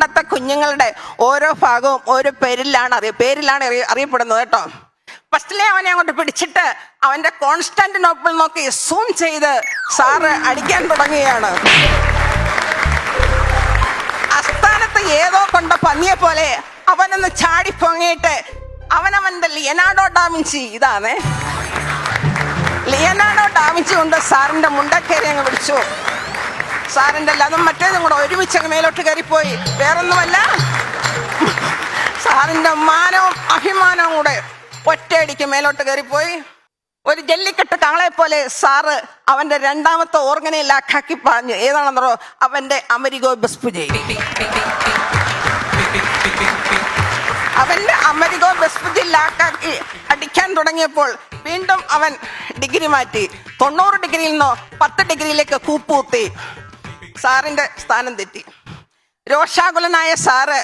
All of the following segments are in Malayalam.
പണ്ടത്തെ കുഞ്ഞുങ്ങളുടെ ഓരോ ഭാഗവും ഓരോ പേരിലാണ് അറിയ പേരിലാണ് അറിയ- അറിയപ്പെടുന്നത് കേട്ടോ. ഫസ്റ്റിലെ അവനെ അങ്ങോട്ട് പിടിച്ചിട്ട് അവന്റെ കോൺസ്റ്റന്റ് നോപ്പിൾ നോക്കി സൂം ചെയ്ത് സാറ് അടിക്കാൻ തുടങ്ങുകയാണ്. അസ്ഥാനത്ത് ഏതോ കൊണ്ട പന്നിയെ പോലെ അവനൊന്ന് ചാടി പൊങ്ങിയിട്ട് അവനവന്റെ ലിയനാഡോ ഡാമിഞ്ചി ഇതാണേ. ലിയനാഡോ ഡാമിഞ്ചി കൊണ്ട് സാറിന്റെ മുണ്ടക്കേരി അങ്ങ് പിടിച്ചു സാറിന്റെ അതും മറ്റേതും കൂടെ ഒരുമിച്ച് മേലോട്ട് കയറിപ്പോയി. വേറൊന്നുമല്ല. സാറിന്റെ മാനവും അഭിമാനവും കൂടെ ഒറ്റയടിക്ക് മേലോട്ട് കയറിപ്പോയി. ഒരു ജല്ലിക്കെട്ട് കാളെ പോലെ സാറ് അവന്റെ രണ്ടാമത്തെ ഓർഗനെ ലാക്കാക്കി പറഞ്ഞു ഏതാണെന്നോ അവന്റെ അമരികോ ബസ്പുജെ അവന്റെ അമരികോ ബസ്പുജി ലാക്കാക്കി അടിക്കാൻ തുടങ്ങിയപ്പോൾ വീണ്ടും അവൻ ഡിഗ്രി മാറ്റി. തൊണ്ണൂറ് ഡിഗ്രിയിൽ നിന്നോ പത്ത് ഡിഗ്രിയിലേക്ക് കൂപ്പൂത്തി സാറിന്റെ സ്ഥാനം തെറ്റി. രോഷാകുലനായ സാറ്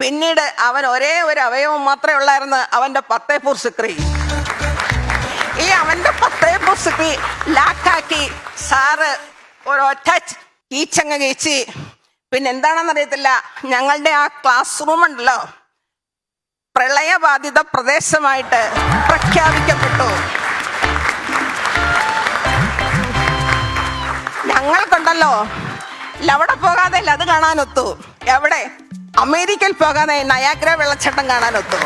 പിന്നീട് അവൻ ഒരേ ഒരു അവയവം മാത്രമേ ഉള്ളായിരുന്നു അവന്റെ പത്തേപ്പൂർ സിക്രി. ഈ അവന്റെ പത്തേപ്പൂർ സിക്രി ലാക്കാക്കി സാറ് ഒരൊറ്റ കീച്ചങ്ങ് കീച്ചി. പിന്നെ എന്താണെന്ന് അറിയത്തില്ല ഞങ്ങളുടെ ആ ക്ലാസ് റൂം ഉണ്ടല്ലോ പ്രളയബാധിത പ്രദേശമായിട്ട് പ്രഖ്യാപിക്കപ്പെട്ടു. ഞങ്ങൾക്കുണ്ടല്ലോ അവിടെ പോകാതെ അത് കാണാനൊത്തു എവിടെ? അമേരിക്കയിൽ പോകാതെ നയാഗ്ര വെള്ളച്ചാട്ടം കാണാനൊത്തു